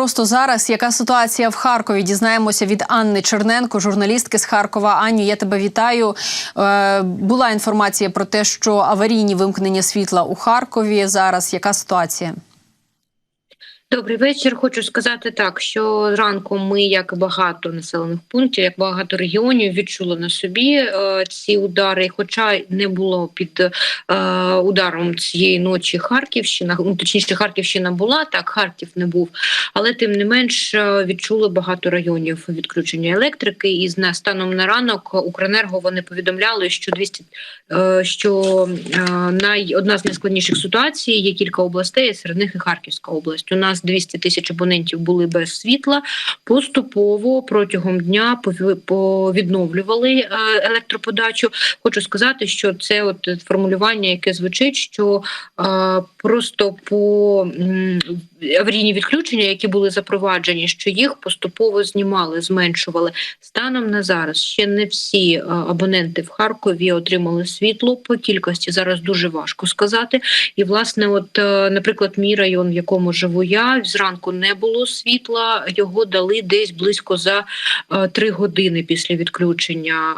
просто зараз. Яка ситуація в Харкові? Дізнаємося від Анни Черненко, журналістки з Харкова. Аню, я тебе вітаю. Е, була інформація про те, що аварійні вимкнення світла у Харкові. Зараз яка ситуація? Добрий вечір. Хочу сказати так, що ранку ми, як багато населених пунктів, як багато регіонів, відчули на собі е, ці удари. Хоча не було під е, ударом цієї ночі Харківщина, ну точніше, Харківщина була так, Харків не був, але тим не менш е, відчули багато районів відключення електрики. І на станом на ранок Укренерго вони повідомляли, що 200, е, що е, най одна з найскладніших ситуацій є кілька областей, серед них і Харківська область. У нас 200 тисяч абонентів були без світла. Поступово протягом дня повідновлювали е, електроподачу. Хочу сказати, що це от формулювання, яке звучить, що е, просто по аварійні відключення, які були запроваджені, що їх поступово знімали, зменшували. Станом на зараз ще не всі е, абоненти в Харкові отримали світло по кількості. Зараз дуже важко сказати. І власне, от, наприклад, мій район, в якому живу я, зранку не було світла. Його дали десь близько за е, три години після відключення.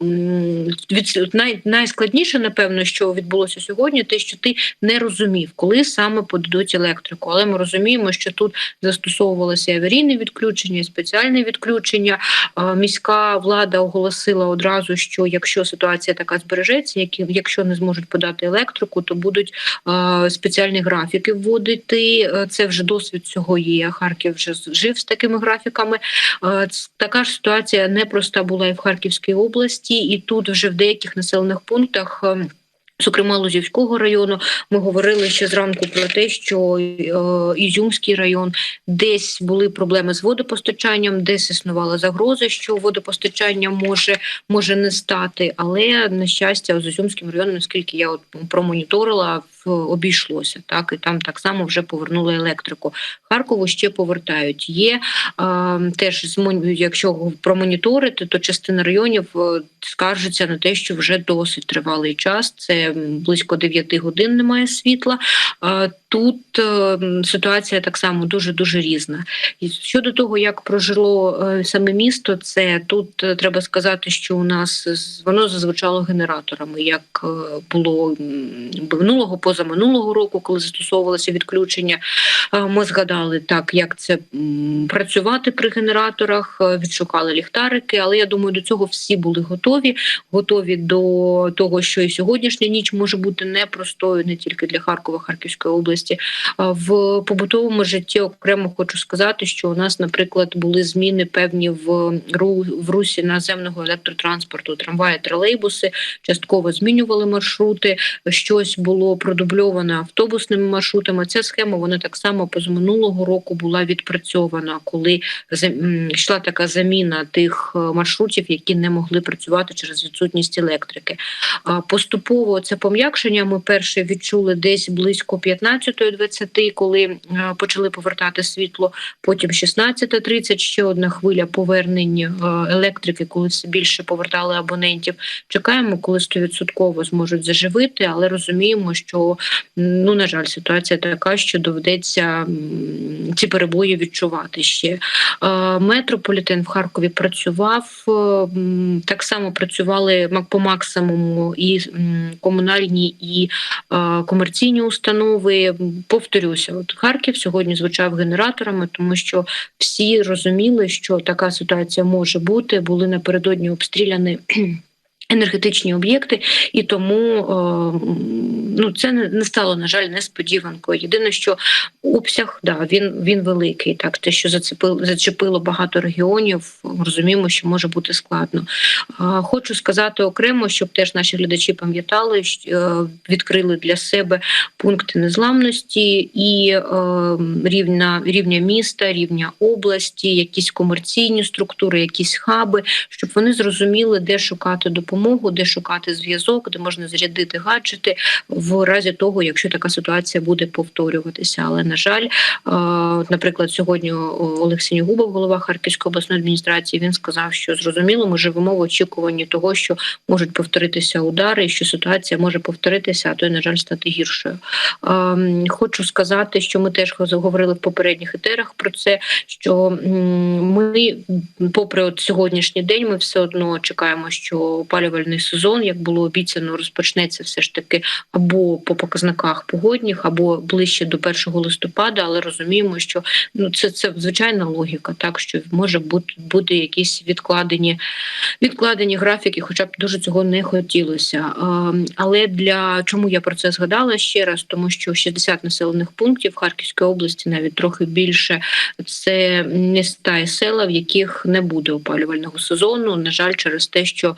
Від най, найскладніше, напевно, що відбулося сьогодні, те, що ти не розумів, коли саме подадуть електрику. Але ми розуміємо, що тут застосовувалося аварійне відключення, спеціальне відключення. Міська влада оголосила одразу, що якщо ситуація така збережеться, якщо не зможуть подати електрику, то будуть спеціальні графіки вводити. Е, Це вже досвід цього є. Харків вже жив з такими графіками. Е, Така ж ситуація непроста була і в Харківській області, і тут вже в деяких населених пунктах. е, Зокрема, Лузівського району ми говорили ще зранку про те, що е, Ізюмський район десь були проблеми з водопостачанням, десь існувала загроза, що водопостачання може, може не стати. Але на щастя, з Ізюмським районом, наскільки я от промоніторила, обійшлося так, і там так само вже повернули електрику. Харкову ще повертають. Є е, теж якщо промоніторити, то частина районів е, скаржиться на те, що вже досить тривалий час. Це близько 9 годин немає світла. Е, Тут е, ситуація так само дуже дуже різна. І щодо того, як прожило е, саме місто, це тут е, треба сказати, що у нас воно зазвучало генераторами, як було минулого позаминулого року, коли застосовувалося відключення. Ми згадали так, як це працювати при генераторах, відшукали ліхтарики, але я думаю, до цього всі були готові. Готові до того, що і сьогоднішня ніч може бути непростою не тільки для Харкова, Харківської області. А В побутовому житті окремо хочу сказати, що у нас, наприклад, були зміни певні в ру- в русі наземного електротранспорту, трамваї, тролейбуси частково змінювали маршрути. Щось було продубльовано автобусними маршрутами. Ця схема вона так само позаминулого року була відпрацьована, коли йшла така заміна тих е, маршрутів, які не могли працювати через відсутність електрики. Поступово це пом'якшення. Ми перше відчули десь близько 15-20, коли е, почали повертати світло. Потім 16.30, ще одна хвиля повернень е, електрики, коли все більше повертали абонентів. Чекаємо, коли 100% зможуть заживити, але розуміємо, що ну на жаль, ситуація така, що доведеться ці перебої відчувати ще. Е, Метрополітен в Харкові працював так само працювали по максимуму і комунальні і комерційні установи. Повторюся, от Харків сьогодні звучав генераторами, тому що всі розуміли, що така ситуація може бути. Були напередодні обстріляні. Енергетичні об'єкти, і тому е, ну це не стало на жаль несподіванкою. Єдине, що обсяг да він він великий. Так, те, що зацепило зачепило багато регіонів, розуміємо, що може бути складно. Хочу сказати окремо, щоб теж наші глядачі пам'ятали, що е, відкрили для себе пункти незламності і е, рівня рівня міста, рівня області, якісь комерційні структури, якісь хаби, щоб вони зрозуміли, де шукати допомогу допомогу, де шукати зв'язок, де можна зарядити гаджети в разі того, якщо така ситуація буде повторюватися. Але на жаль, е, наприклад, сьогодні Олег Сінігубов, голова Харківської обласної адміністрації, він сказав, що зрозуміло, ми живемо в очікуванні того, що можуть повторитися удари, і що ситуація може повторитися, а то й на жаль стати гіршою. Ем, Хочу сказати, що ми теж говорили в попередніх етерах про це, що ми, попри от сьогоднішній день, ми все одно чекаємо, що опалювальний сезон, як було обіцяно, розпочнеться все ж таки або по показниках погодних, або ближче до 1 листопада, але розуміємо, що ну це, це звичайна логіка, так що може бути буде якісь відкладені відкладені графіки, хоча б дуже цього не хотілося. Але для чому я про це згадала ще раз? Тому що 60 населених пунктів Харківської області, навіть трохи більше, це міста і села, в яких не буде опалювального сезону. На жаль, через те, що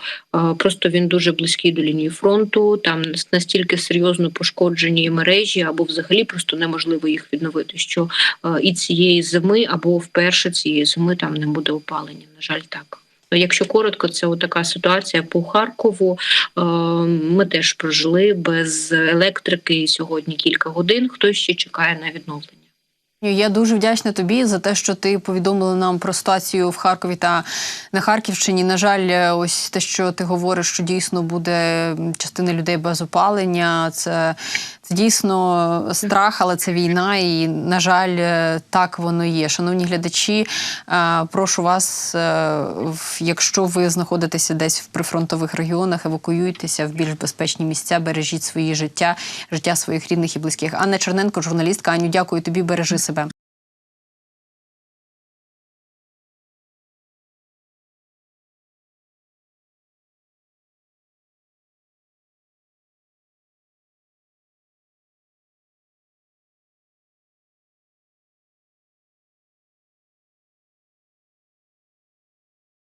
просто він дуже близький до лінії фронту. Там настільки серйозно пошкоджені мережі, або взагалі просто неможливо їх відновити. Що е, і цієї зими, або вперше цієї зими там не буде опалення. На жаль, так. Якщо коротко, це така ситуація по Харкову. Е, Ми теж прожили без електрики сьогодні кілька годин. Хтось ще чекає на відновлення. Я дуже вдячна тобі за те, що ти повідомила нам про ситуацію в Харкові та на Харківщині. На жаль, ось те, що ти говориш, що дійсно буде частина людей без опалення. Це, це дійсно страх, але це війна. І, на жаль, так воно є. Шановні глядачі, е, прошу вас, е, якщо ви знаходитеся десь в прифронтових регіонах, евакуюйтеся в більш безпечні місця, бережіть свої життя, життя своїх рідних і близьких. Анна Черненко, журналістка. Аню, дякую тобі, бережи себе.